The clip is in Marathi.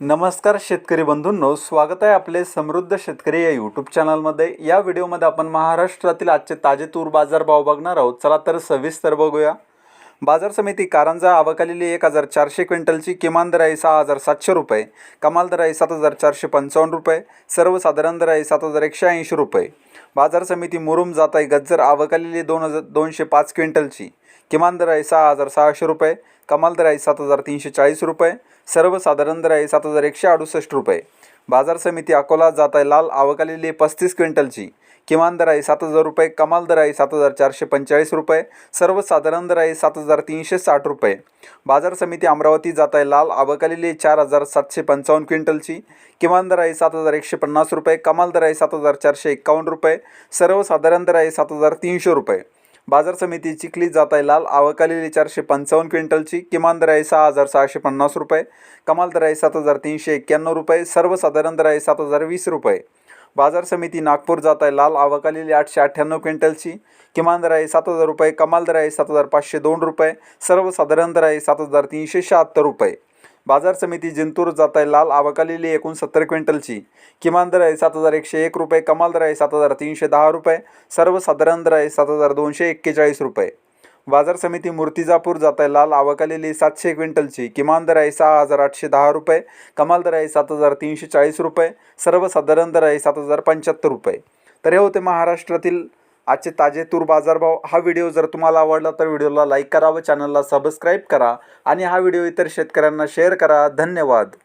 नमस्कार शेतकरी बंधूंनो स्वागत आहे आपले समृद्ध शेतकरी या यूट्यूब चॅनलमध्ये या व्हिडिओमध्ये आपण महाराष्ट्रातील आजचे ताजे तूर बाजार भाव बघणार आहोत. चला तर सविस्तर बघूया. बाजार समिती कारंजा आवक आलेली एक हजार चारशे क्विंटलची किमान दर आहे सहा हजार सातशे रुपये कमाल दर आहे सात हजार चारशे पंचावन्न रुपये सर्वसाधारण दर आहे सात हजार एकशे ऐंशी रुपये. बाजार समिती मुरुम जात आहे गज्जर आवक आलेली दोन हजार दोनशे पाच क्विंटलची. किमान दर आहे सहा हजार सहाशे रुपये कमाल दर आहे सात हजार तीनशे चाळीस रुपये सर्वसाधारण दर आहे सात हजार एकशे अडुसष्ट रुपये. बाजार समिती अकोला जात आहे लाल आवक आलेली पस्तीस क्विंटलची. किमान दर आहे सात हजार रुपये कमाल दर आहे सात हजार चारशे पंचेचाळीस रुपये सर्वसाधारण दर आहे सात हजार तीनशे साठ रुपये. बाजार समिती अमरावती जात आहे लाल आवक आलेली चार हजार सातशे पंचावन्न क्विंटलची. किमान दर आहे सात हजार एकशे पन्नास रुपये कमाल दर आहे सात हजार चारशे एक्कावन्न रुपये सर्वसाधारण दर आहे सात हजार तीनशे रुपये. बाजार समिती चिखली जाताय आहे लाल. आवक आलेली चारशे पंचावन्न क्विंटलची. किमान दर आहे सहा हजार सहाशे पन्नास रुपये. कमाल दर आहे सात हजार तीनशे एक्क्याण्णव रुपये. सर्वसाधारण दर आहे सात हजार वीस रुपये. बाजार समिती नागपूर जात आहे लाल. आवक आलेली आठशे अठ्ठ्याण्णव क्विंटलची. किमान दर आहे सात हजार रुपये. कमाल दर आहे सात हजार पाचशे दोन रुपये. सर्वसाधारण दर आहे सात हजार तीनशे शहात्तर रुपये. बाजार समिती जिंतूर जात आहे लाल आवक आलेली एकोणसत्तर क्विंटलची. किमान दर आहे सात हजार एकशे एक रुपये कमाल दर आहे सात हजार तीनशे दहा रुपये सर्वसाधारण दर आहे सात हजार दोनशे एक्केचाळीस रुपये. बाजार समिती मूर्तिजापूर जात आहे लाल आवक आलेली सातशे क्विंटलची. किमान दर आहे सहा हजार आठशे दहा रुपये कमाल दर आहे सात हजार तीनशे चाळीस रुपये सर्वसाधारण दर आहे सात हजार पंच्याहत्तर रुपये. तर हे होते महाराष्ट्रातील आजचे ताजे तूर बाजारभाव हा व्हिडिओ जर तुम्हाला आवडला तर व्हिडिओला लाईक करा व चॅनलला सबस्क्राईब करा. आणि हा व्हिडिओ इतर शेतकऱ्यांना शेअर करा. धन्यवाद.